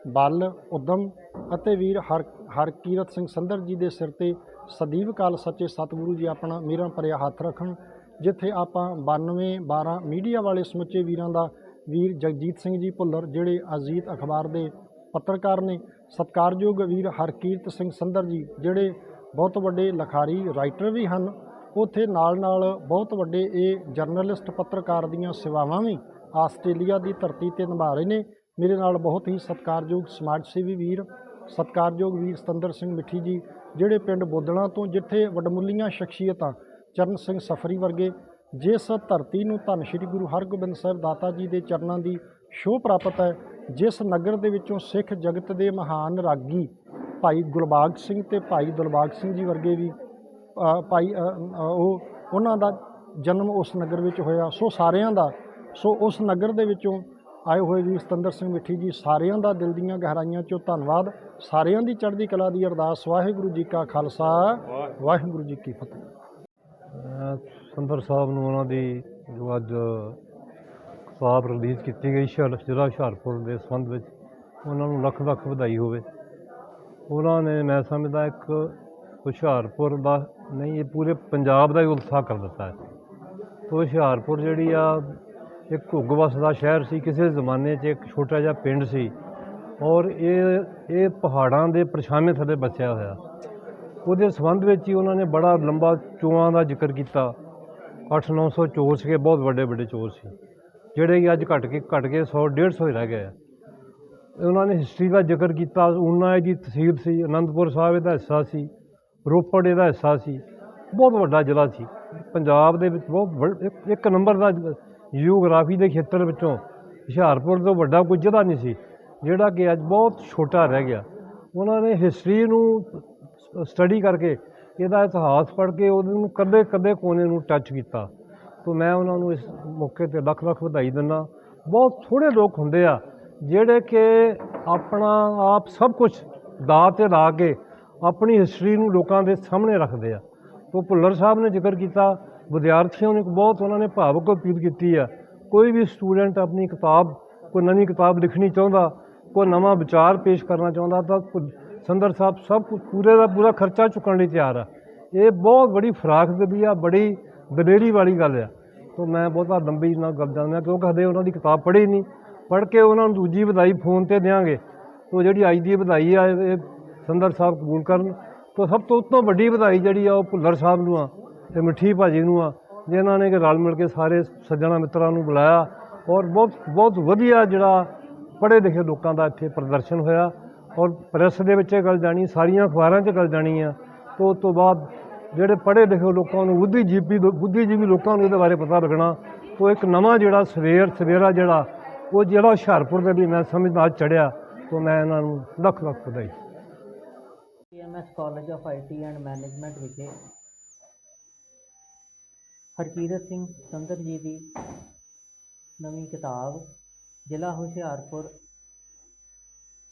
ਬਲ, ਉਦਮ ਅਤੇ ਵੀਰ ਹਰ, ਹਰਕੀਰਤ ਸਿੰਘ ਸੰਧਰ ਜੀ ਦੇ ਸਿਰ ਤੇ ਸਦੀਵ ਕਾਲ ਸੱਚੇ ਸਤਿਗੁਰੂ ਜੀ ਆਪਣਾ ਮੇਰਾ ਭਰਿਆ ਹੱਥ ਰੱਖਣ, ਜਿੱਥੇ ਆਪਾਂ 92 12 ਮੀਡੀਆ ਵਾਲੇ ਸਮੁੱਚੇ ਵੀਰਾਂ ਦਾ ਵੀਰ ਜਗਜੀਤ ਸਿੰਘ ਜੀ ਭੁੱਲਰ, ਜਿਹੜੇ ਅਜੀਤ ਅਖਬਾਰ ਦੇ ਪੱਤਰਕਾਰ ਨੇ, ਸਤਿਕਾਰਯੋਗ ਵੀਰ ਹਰਕੀਰਤ ਸਿੰਘ ਸੰਧਰ ਜੀ, ਜਿਹੜੇ ਬਹੁਤ ਵੱਡੇ ਲਖਾਰੀ, ਰਾਈਟਰ ਵੀ ਹਨ, ਉੱਥੇ ਨਾਲ ਨਾਲ ਬਹੁਤ ਵੱਡੇ ਇਹ ਜਰਨਲਿਸਟ ਪੱਤਰਕਾਰ ਦੀਆਂ ਸੇਵਾਵਾਂ ਵੀ ਆਸਟ੍ਰੇਲੀਆ ਦੀ ਧਰਤੀ ਤੇ ਨਿਭਾ ਰਹੇ ਨੇ ਮੇਰੇ ਨਾਲ ਬਹੁਤ ਹੀ ਸਤਿਕਾਰਯੋਗ ਸਮਾਜ ਸੇਵੀ ਵੀਰ, ਸਤਿਕਾਰਯੋਗ ਵੀਰ ਸਤੰਦਰ ਸਿੰਘ ਮਿੱਠੀ ਜੀ, ਜਿਹੜੇ ਪਿੰਡ ਬੋਦਲਾਂ ਤੋਂ ਜਿੱਥੇ ਵਡਮੁੱਲੀਆਂ ਸ਼ਖਸੀਅਤਾਂ ਚਰਨ ਸਿੰਘ ਸਫਰੀ ਵਰਗੇ ਜਿਸ ਧਰਤੀ ਨੂੰ ਧੰਨ ਸ਼੍ਰੀ ਗੁਰੂ ਹਰਗੋਬਿੰਦ ਸਾਹਿਬ ਦਾਤਾ ਜੀ ਦੇ ਚਰਨਾਂ ਦੀ ਸ਼ੋਅ ਪ੍ਰਾਪਤ ਹੈ, ਜਿਸ ਨਗਰ ਦੇ ਵਿੱਚੋਂ ਸਿੱਖ ਜਗਤ ਦੇ ਮਹਾਨ ਰਾਗੀ ਭਾਈ ਗੁਲਬਾਗ ਸਿੰਘ ਤੇ ਭਾਈ ਦਿਲਬਾਗ ਸਿੰਘ ਜੀ ਵਰਗੇ ਵੀ ਭਾਈ ਉਹ, ਉਹਨਾਂ ਦਾ ਜਨਮ ਉਸ ਨਗਰ ਵਿੱਚ ਹੋਇਆ, ਸੋ ਸਾਰਿਆਂ ਦਾ, ਸੋ ਉਸ ਨਗਰ ਦੇ ਵਿੱਚੋਂ ਆਏ ਹੋਏ ਵੀ ਸਤੰਦਰ ਸਿੰਘ ਮਿੱਠੀ ਜੀ, ਸਾਰਿਆਂ ਦਾ ਦਿਲ ਦੀਆਂ ਗਹਿਰਾਈਆਂ 'ਚੋਂ ਧੰਨਵਾਦ। ਸਾਰਿਆਂ ਦੀ ਚੜ੍ਹਦੀ ਕਲਾ ਦੀ ਅਰਦਾਸ, ਵਾਹਿਗੁਰੂ ਜੀ ਕਾ ਖਾਲਸਾ, ਵਾਹਿਗੁਰੂ ਜੀ ਕੀ ਫਤਿਹ। ਮੈਂ ਸੰਦਰ ਸਾਹਿਬ ਨੂੰ ਉਹਨਾਂ ਦੀ ਜੋ ਅੱਜ ਕਿਤਾਬ ਰਿਲੀਜ਼ ਕੀਤੀ ਗਈ ਜ਼ਿਲ੍ਹਾ ਹੁਸ਼ਿਆਰਪੁਰ ਦੇ ਸੰਬੰਧ ਵਿੱਚ, ਉਹਨਾਂ ਨੂੰ ਲੱਖ ਲੱਖ ਵਧਾਈ ਹੋਵੇ। ਉਹਨਾਂ ਨੇ ਮੈਂ ਸਮਝਦਾ ਇੱਕ ਹੁਸ਼ਿਆਰਪੁਰ ਦਾ ਨਹੀਂ, ਇਹ ਪੂਰੇ ਪੰਜਾਬ ਦਾ ਹੀ ਉਤਸ਼ਾਹ ਕਰ ਦਿੱਤਾ ਹੈ। ਤੋ ਹੁਸ਼ਿਆਰਪੁਰ ਜਿਹੜੀ ਆ ਇੱਕ ਘੁੱਗ ਵਸਦਾ ਸ਼ਹਿਰ ਸੀ, ਕਿਸੇ ਜ਼ਮਾਨੇ 'ਚ ਇੱਕ ਛੋਟਾ ਜਿਹਾ ਪਿੰਡ ਸੀ ਔਰ ਇਹ ਇਹ ਪਹਾੜਾਂ ਦੇ ਪਰਛਾਵੇਂ ਥੱਲੇ ਬਸਿਆ ਹੋਇਆ। ਉਹਦੇ ਸੰਬੰਧ ਵਿੱਚ ਹੀ ਉਹਨਾਂ ਨੇ ਬੜਾ ਲੰਬਾ ਚੋਆਂ ਦਾ ਜ਼ਿਕਰ ਕੀਤਾ। 8-900 ਚੋਰ ਸੀਗੇ, ਬਹੁਤ ਵੱਡੇ ਵੱਡੇ ਚੋਰ ਸੀ, ਜਿਹੜੇ ਕਿ ਅੱਜ ਘਟ ਕੇ ਘਟ ਕੇ 100 150 ਹੀ ਰਹਿ ਗਏ ਉਹਨਾਂ ਨੇ ਹਿਸਟਰੀ ਦਾ ਜ਼ਿਕਰ ਕੀਤਾ, ਉਹਨਾਂ ਦੀ ਤਹਿਸੀਲ ਸੀ, ਅਨੰਦਪੁਰ ਸਾਹਿਬ ਇਹਦਾ ਹਿੱਸਾ ਸੀ, ਰੋਪੜ ਇਹਦਾ ਹਿੱਸਾ ਸੀ, ਬਹੁਤ ਵੱਡਾ ਜ਼ਿਲ੍ਹਾ ਸੀ। ਪੰਜਾਬ ਦੇ ਵਿੱਚ ਬਹੁਤ ਵੱਡ- ਇੱਕ ਨੰਬਰ ਦਾ ਜੀਓਗ੍ਰਾਫੀ ਦੇ ਖੇਤਰ ਵਿੱਚੋਂ ਹੁਸ਼ਿਆਰਪੁਰ ਤੋਂ ਵੱਡਾ ਕੋਈ ਜ਼ਿਲ੍ਹਾ ਨਹੀਂ ਸੀ, ਜਿਹੜਾ ਕਿ ਅੱਜ ਬਹੁਤ ਛੋਟਾ ਰਹਿ ਗਿਆ। ਉਹਨਾਂ ਨੇ ਹਿਸਟਰੀ ਨੂੰ ਸਟੱਡੀ ਕਰਕੇ ਇਹਦਾ ਇਤਿਹਾਸ ਪੜ੍ਹ ਕੇ ਉਹਨੂੰ ਕਦੇ ਕਦੇ ਕੋਨੇ ਨੂੰ ਟੱਚ ਕੀਤਾ। ਤੋਂ ਮੈਂ ਉਹਨਾਂ ਨੂੰ ਇਸ ਮੌਕੇ ਤੇ ਲੱਖ ਲੱਖ ਵਧਾਈ ਦਿੰਦਾ। ਬਹੁਤ ਥੋੜੇ ਲੋਕ ਹੁੰਦੇ ਆ, ਜਿਹੜੇ ਕਿ ਆਪਣਾ ਆਪ ਸਭ ਕੁਝ ਦਾ ਤੇ ਲਾ ਕੇ ਆਪਣੀ ਹਿਸਟਰੀ ਨੂੰ ਲੋਕਾਂ ਦੇ ਸਾਹਮਣੇ ਰੱਖਦੇ ਆ। ਤੋਂ ਭੁੱਲਰ ਸਾਹਿਬ ਨੇ ਜ਼ਿਕਰ ਕੀਤਾ ਵਿਦਿਆਰਥੀਆਂ ਨੂੰ ਬਹੁਤ ਉਹਨਾਂ ਨੇ ਭਾਵਕ ਅਪੀਲ ਕੀਤੀ ਆ। ਕੋਈ ਵੀ ਸਟੂਡੈਂਟ ਆਪਣੀ ਕਿਤਾਬ, ਕੋਈ ਨਵੀਂ ਕਿਤਾਬ ਲਿਖਣੀ ਚਾਹੁੰਦਾ, ਕੋਈ ਨਵਾਂ ਵਿਚਾਰ ਪੇਸ਼ ਕਰਨਾ ਚਾਹੁੰਦਾ ਤਾਂ ਸੰਦਰ ਸਾਹਿਬ ਸਭ ਕੁਝ ਪੂਰੇ ਦਾ ਪੂਰਾ ਖਰਚਾ ਚੁੱਕਣ ਲਈ ਤਿਆਰ ਆ। ਇਹ ਬਹੁਤ ਬੜੀ ਫਰਾਖ ਵੀ ਆ, ਬੜੀ ਦਲੇਰੀ ਵਾਲੀ ਗੱਲ ਆ। ਤੋਂ ਮੈਂ ਬਹੁਤਾ ਲੰਬੀ ਨਾ ਗੱਲ ਜਾਂਦਾ ਕਿਉਂਕਿ ਹਦੇ ਉਹਨਾਂ ਦੀ ਕਿਤਾਬ ਪੜ੍ਹੀ ਨਹੀਂ। ਪੜ੍ਹ ਕੇ ਉਹਨਾਂ ਨੂੰ ਦੂਜੀ ਵਧਾਈ ਫੋਨ ਤੇ ਦਿਆਂਗੇ। ਤੋਂ ਜਿਹੜੀ ਅੱਜ ਦੀ ਵਧਾਈ ਆ ਇਹ ਇਹ ਸੰਦਰ ਸਾਹਿਬ ਕਬੂਲ ਕਰਨ। ਤੋਂ ਸਭ ਤੋਂ ਉੱਤੋਂ ਵੱਡੀ ਵਧਾਈ ਜਿਹੜੀ ਆ, ਉਹ ਭੁੱਲਰ ਸਾਹਿਬ ਨੂੰ ਆ। ਤੇ ਮਿੱਠੀ ਭਾਜੀ ਨੂੰ ਆ, ਜਿਨ੍ਹਾਂ ਨੇ ਕਿ ਰਲ ਮਿਲ ਕੇ ਸਾਰੇ ਸੱਜਣਾ ਮਿੱਤਰਾਂ ਨੂੰ ਬੁਲਾਇਆ ਔਰ ਬਹੁਤ ਬਹੁਤ ਵਧੀਆ ਜਿਹੜਾ ਪੜ੍ਹੇ ਲਿਖੇ ਲੋਕਾਂ ਦਾ ਇੱਥੇ ਪ੍ਰਦਰਸ਼ਨ ਹੋਇਆ ਔਰ ਪ੍ਰੈਸ ਦੇ ਵਿੱਚ ਇਹ ਗੱਲ ਜਾਣੀ, ਸਾਰੀਆਂ ਅਖਬਾਰਾਂ 'ਚ ਗੱਲ ਜਾਣੀ ਆ, ਤੋਂ ਉਸ ਤੋਂ ਬਾਅਦ ਜਿਹੜੇ ਪੜ੍ਹੇ ਲਿਖੇ ਲੋਕਾਂ ਨੂੰ, ਬੁੱਧੀਜੀਵੀ ਬੁੱਧੀਜੀਵੀ ਲੋਕਾਂ ਨੂੰ ਇਹਦੇ ਬਾਰੇ ਪਤਾ ਲੱਗਣਾ, ਤੋਂ ਇੱਕ ਨਵਾਂ ਜਿਹੜਾ ਸਵੇਰ, ਸਵੇਰਾ ਜਿਹੜਾ, ਉਹ ਜਿਹੜਾ ਹੁਸ਼ਿਆਰਪੁਰ ਦੇ ਵੀ ਮੈਂ ਸਮਝਦਾ ਅੱਜ ਚੜਿਆ ਤੋਂ ਮੈਂ ਇਹਨਾਂ ਨੂੰ ਲੱਖ ਲੱਖ ਵਧਾਈ MS college of IT and management ਵਿਖੇ ਹਰਕੀਰਤ ਸਿੰਘ ਸੰਦਰ ਜੀ ਦੀ ਨਵੀਂ ਕਿਤਾਬ, ਜ਼ਿਲ੍ਹਾ ਹੁਸ਼ਿਆਰਪੁਰ,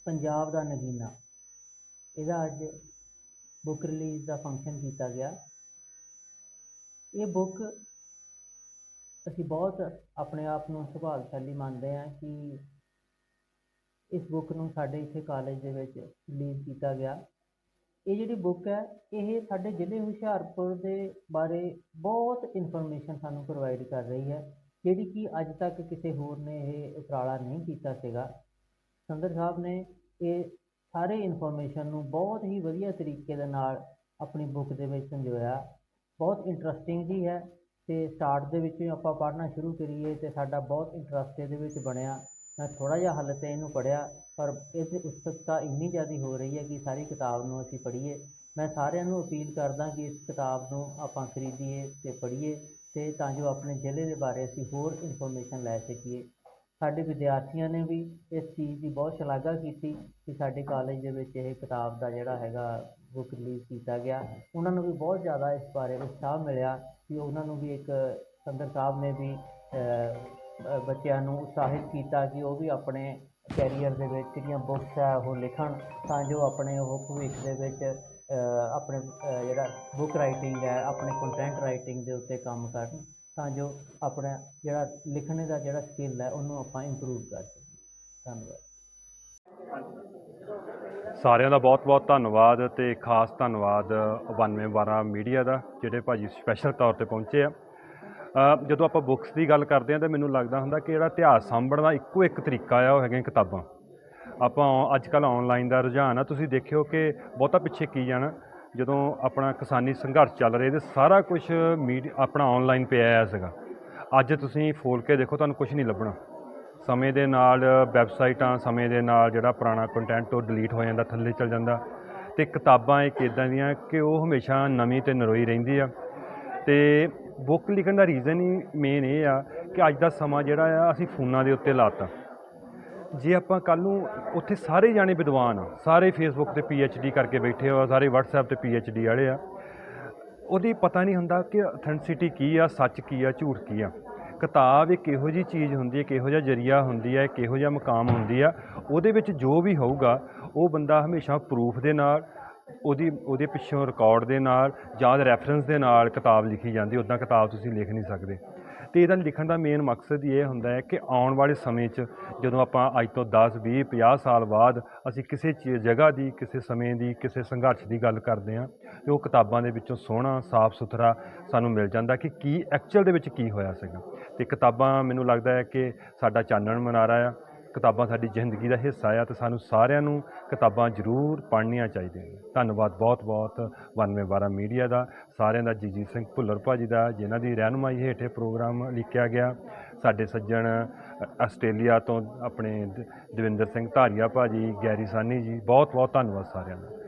ਪੰਜਾਬ ਦਾ ਨਗੀਨਾ। ਇਹਦਾ ਅੱਜ ਬੁੱਕ ਰਿਲੀਜ਼ ਦਾ ਫੰਕਸ਼ਨ ਕੀਤਾ ਗਿਆ। ਇਹ ਬੁੱਕ ਅਸੀਂ ਬਹੁਤ ਆਪਣੇ ਆਪ ਨੂੰ ਸੁਭਾਗਸ਼ਾਲੀ ਮੰਨਦੇ ਹਾਂ ਕਿ ਇਸ ਬੁੱਕ ਨੂੰ ਸਾਡੇ ਇੱਥੇ ਕਾਲਜ ਦੇ ਵਿੱਚ ਰਿਲੀਜ਼ ਕੀਤਾ ਗਿਆ। ਇਹ ਜਿਹੜੀ ਬੁੱਕ ਹੈ, ਇਹ ਸਾਡੇ ਜ਼ਿਲ੍ਹੇ ਹੁਸ਼ਿਆਰਪੁਰ ਦੇ ਬਾਰੇ ਬਹੁਤ ਇਨਫੋਰਮੇਸ਼ਨ ਸਾਨੂੰ ਪ੍ਰੋਵਾਈਡ ਕਰ ਰਹੀ ਹੈ, ਜਿਹੜੀ ਕਿ ਅੱਜ ਤੱਕ ਕਿਸੇ ਹੋਰ ਨੇ ਇਹ ਉਪਰਾਲਾ ਨਹੀਂ ਕੀਤਾ ਸੀਗਾ। ਸੰਦਰ ਸਾਹਿਬ ਨੇ ਇਹ ਸਾਰੇ ਇਨਫੋਰਮੇਸ਼ਨ ਨੂੰ ਬਹੁਤ ਹੀ ਵਧੀਆ ਤਰੀਕੇ ਦੇ ਨਾਲ ਆਪਣੀ ਬੁੱਕ ਦੇ ਵਿੱਚ ਸੰਜੋਇਆ ਬਹੁਤ ਇੰਟਰਸਟਿੰਗ ਜੀ ਹੈ ਤੇ ਸਟਾਰਟ ਦੇ ਵਿੱਚ ਆਪਾਂ ਪੜ੍ਹਨਾ ਸ਼ੁਰੂ ਕਰੀਏ ਤੇ ਸਾਡਾ ਬਹੁਤ ਇੰਟਰਸਟ ਇਹਦੇ ਵਿੱਚ ਬਣਿਆ। ਮੈਂ ਥੋੜਾ ਜਿਹਾ ਹੱਲ ਤੇ ਇਹਨੂੰ ਪੜ੍ਹਿਆ। ਪਰ ਇਹਦੀ ਉਤਸੁਕਤਾ ਇੰਨੀ ਜ਼ਿਆਦਾ ਹੋ ਰਹੀ ਹੈ ਕਿ ਸਾਰੀ ਕਿਤਾਬ ਨੂੰ ਅਸੀਂ ਪੜ੍ਹੀਏ। ਮੈਂ ਸਾਰਿਆਂ ਨੂੰ ਅਪੀਲ ਕਰਦਾ ਕਿ ਇਸ ਕਿਤਾਬ ਨੂੰ ਆਪਾਂ ਖਰੀਦੀਏ ਤੇ ਪੜ੍ਹੀਏ ਤੇ ਤਾਂ ਜੋ ਆਪਣੇ ਜ਼ਿਲ੍ਹੇ ਦੇ ਬਾਰੇ ਅਸੀਂ ਹੋਰ ਇਨਫੋਰਮੇਸ਼ਨ ਲੈ ਸਕੀਏ। ਸਾਡੇ ਵਿਦਿਆਰਥੀਆਂ ਨੇ ਵੀ ਇਸ ਚੀਜ਼ ਦੀ ਬਹੁਤ ਸ਼ਲਾਘਾ ਕੀਤੀ ਕਿ ਸਾਡੇ ਕਾਲਜ ਦੇ ਵਿੱਚ ਇਹ ਕਿਤਾਬ ਦਾ ਜਿਹੜਾ ਹੈਗਾ ਬੁੱਕ ਰਿਲੀਜ਼ ਕੀਤਾ ਗਿਆ। ਉਹਨਾਂ ਨੂੰ ਵੀ ਬਹੁਤ ਜ਼ਿਆਦਾ ਇਸ ਬਾਰੇ ਉਤਸ਼ਾਹ ਮਿਲਿਆ ਕਿ ਉਹਨਾਂ ਨੂੰ ਵੀ ਇੱਕ ਸੰਦਰ ਸਾਹਿਬ ਨੇ ਵੀ ਬੱਚਿਆਂ ਨੂੰ ਉਤਸ਼ਾਹਿਤ ਕੀਤਾ ਕਿ ਉਹ ਵੀ ਆਪਣੇ ਕੈਰੀਅਰ ਦੇ ਵਿੱਚ ਜਿਹੜੀਆਂ ਬੁੱਕਸ ਹੈ ਉਹ ਲਿਖਣ, ਤਾਂ ਜੋ ਆਪਣੇ ਉਹ ਭਵਿੱਖ ਦੇ ਵਿੱਚ ਆਪਣੇ ਜਿਹੜਾ ਬੁੱਕ ਰਾਈਟਿੰਗ ਹੈ, ਆਪਣੇ ਕੰਟੈਂਟ ਰਾਈਟਿੰਗ ਦੇ ਉੱਤੇ ਕੰਮ ਕਰਨ, ਤਾਂ ਜੋ ਆਪਣਾ ਜਿਹੜਾ ਲਿਖਣੇ ਦਾ ਜਿਹੜਾ ਸਕਿੱਲ ਹੈ, ਉਹਨੂੰ ਆਪਾਂ ਇੰਪਰੂਵ ਕਰ ਸਕੀਏ। ਧੰਨਵਾਦ। ਸਾਰਿਆਂ ਦਾ ਬਹੁਤ-ਬਹੁਤ ਧੰਨਵਾਦ ਤੇ ਖਾਸ ਧੰਨਵਾਦ 92 12 ਮੀਡੀਆ ਦਾ, ਜਿਹੜੇ ਭਾਜੀ ਸਪੈਸ਼ਲ ਤੌਰ ਤੇ ਪਹੁੰਚੇ ਆ। ਜਦੋਂ ਆਪਾਂ ਬੁੱਕਸ ਦੀ ਗੱਲ ਕਰਦੇ ਹਾਂ ਤਾਂ ਮੈਨੂੰ ਲੱਗਦਾ ਹੁੰਦਾ ਕਿ ਜਿਹੜਾ ਇਤਿਹਾਸ ਸਾਂਭਣ ਦਾ ਇੱਕੋ ਇੱਕ ਤਰੀਕਾ ਆ, ਉਹ ਹੈਗੀਆਂ ਕਿਤਾਬਾਂ। ਆਪਾਂ ਅੱਜ ਕੱਲ੍ਹ ਆਨਲਾਈਨ ਦਾ ਰੁਝਾਨ ਆ, ਤੁਸੀਂ ਦੇਖਿਓ ਕਿ ਬਹੁਤਾ ਪਿੱਛੇ ਕੀ ਜਾਣਾ। ਜਦੋਂ ਆਪਣਾ ਕਿਸਾਨੀ ਸੰਘਰਸ਼ ਚੱਲ ਰਿਹਾ ਤੇ ਸਾਰਾ ਕੁਝ ਮੀਡੀਆ ਆਪਣਾ ਆਨਲਾਈਨ ਪਿਆ ਆਇਆ ਸੀਗਾ। ਅੱਜ ਤੁਸੀਂ ਫੋਲ ਕੇ ਦੇਖੋ, ਤੁਹਾਨੂੰ ਕੁਝ ਨਹੀਂ ਲੱਭਣਾ। ਸਮੇਂ ਦੇ ਨਾਲ ਵੈਬਸਾਈਟਾਂ ਸਮੇਂ ਦੇ ਨਾਲ ਜਿਹੜਾ ਪੁਰਾਣਾ ਕੰਟੈਂਟ ਉਹ ਡਿਲੀਟ ਹੋ ਜਾਂਦਾ, ਥੱਲੇ ਚਲ ਜਾਂਦਾ। ਤੇ ਕਿਤਾਬਾਂ ਇੱਕ ਇਦਾਂ ਦੀਆਂ ਕਿ ਉਹ ਹਮੇਸ਼ਾ ਨਵੀਂ ਤੇ ਨਰੋਈ ਰਹਿੰਦੀ ਆ। ਤੇ ਬੁੱਕ ਲਿਖਣ ਦਾ ਰੀਜ਼ਨ ਹੀ ਮੇਨ ਇਹ ਆ ਕਿ ਅੱਜ ਦਾ ਸਮਾਂ ਜਿਹੜਾ ਆ, ਅਸੀਂ ਫੋਨਾਂ ਦੇ ਉੱਤੇ ਲਾਤਾ। ਜੇ ਆਪਾਂ ਕੱਲ ਨੂੰ ਉੱਥੇ ਸਾਰੇ ਜਾਣੇ ਵਿਦਵਾਨ ਆ, ਸਾਰੇ ਫੇਸਬੁੱਕ ਤੇ ਡੀ ਕਰਕੇ ਬੈਠੇ ਆ, ਸਾਰੇ WhatsApp ਤੇ ਡੀ ਵਾਲੇ ਆ, ਉਹਦੀ ਪਤਾ ਨਹੀਂ ਹੁੰਦਾ ਕਿ ਅਥੈਂਟਿਸਿਟੀ ਕੀ ਆ, ਸੱਚ ਕੀ ਆ, ਝੂਠ ਕੀ ਆ। ਕਿਤਾਬ ਇੱਕ ਇਹੋ ਜੀ ਚੀਜ਼ ਹੁੰਦੀ ਹੈ ਕਿਹੋ ਜਿਹਾ ਜਰੀਆ ਹੁੰਦੀ ਹੈ ਕਿਹੋ ਜਿਹਾ ਮਕਾਮ ਹੁੰਦੀ ਆ, ਉਹਦੇ ਵਿੱਚ ਜੋ ਵੀ ਹੋਊਗਾ, ਉਹ ਬੰਦਾ ਹਮੇਸ਼ਾ ਪ੍ਰੂਫ ਦੇ ਨਾਲ ਉਹਦੀ, ਉਹਦੇ ਪਿੱਛੋਂ ਰਿਕਾਰਡ ਦੇ ਨਾਲ ਜਾਂ ਰੈਫਰੈਂਸ ਦੇ ਨਾਲ ਕਿਤਾਬ ਲਿਖੀ ਜਾਂਦੀ ਉੱਦਾਂ ਕਿਤਾਬ ਤੁਸੀਂ ਲਿਖ ਨਹੀਂ ਸਕਦੇ। ਤੇ ਇਹਦਾ ਲਿਖਣ ਦਾ ਮੇਨ ਮਕਸਦ ਹੀ ਇਹ ਹੁੰਦਾ ਹੈ ਕਿ ਆਉਣ ਵਾਲੇ ਸਮੇਂ 'ਚ ਜਦੋਂ ਆਪਾਂ ਅੱਜ ਤੋਂ 10 20 50 ਸਾਲ ਬਾਅਦ ਅਸੀਂ ਕਿਸੇ ਚੀਜ਼ ਜਗ੍ਹਾ ਦੀ, ਕਿਸੇ ਸਮੇਂ ਦੀ, ਕਿਸੇ ਸੰਘਰਸ਼ ਦੀ ਗੱਲ ਕਰਦੇ ਹਾਂ, ਤੇ ਉਹ ਕਿਤਾਬਾਂ ਦੇ ਵਿੱਚੋਂ ਸੋਹਣਾ, ਸਾਫ਼ ਸੁਥਰਾ ਸਾਨੂੰ ਮਿਲ ਜਾਂਦਾ ਕਿ ਕੀ ਐਕਚੁਅਲ ਦੇ ਵਿੱਚ ਕੀ ਹੋਇਆ ਸੀਗਾ। ਤੇ ਕਿਤਾਬਾਂ ਮੈਨੂੰ ਲੱਗਦਾ ਹੈ ਕਿ ਸਾਡਾ ਚਾਨਣ ਮਨਾਰਾ ਆ ਕਿਤਾਬਾਂ ਸਾਡੀ ਜ਼ਿੰਦਗੀ ਦਾ ਹਿੱਸਾ ਆ ਤੇ ਸਾਨੂੰ ਸਾਰਿਆਂ ਨੂੰ ਕਿਤਾਬਾਂ ਜ਼ਰੂਰ ਪੜ੍ਹਨੀਆਂ ਚਾਹੀਦੀਆਂ ਨੇ। ਧੰਨਵਾਦ ਬਹੁਤ ਬਹੁਤ 92 12 ਮੀਡੀਆ ਦਾ, ਸਾਰਿਆਂ ਦਾ ਜਗਜੀਤ ਸਿੰਘ ਭੁੱਲਰ ਭਾਜੀ ਦਾ, ਜਿਨ੍ਹਾਂ ਦੀ ਰਹਿਨੁਮਾਈ ਹੇਠੇ ਪ੍ਰੋਗਰਾਮ ਲਿਖਿਆ ਗਿਆ। ਸਾਡੇ ਸੱਜਣ ਆਸਟ੍ਰੇਲੀਆ ਤੋਂ ਆਪਣੇ ਦਵਿੰਦਰ ਸਿੰਘ ਧਾਰੀਆ ਭਾਜੀ, ਗੈਰੀ ਸਾਨੀ ਜੀ ਬਹੁਤ ਬਹੁਤ ਧੰਨਵਾਦ ਸਾਰਿਆਂ ਦਾ।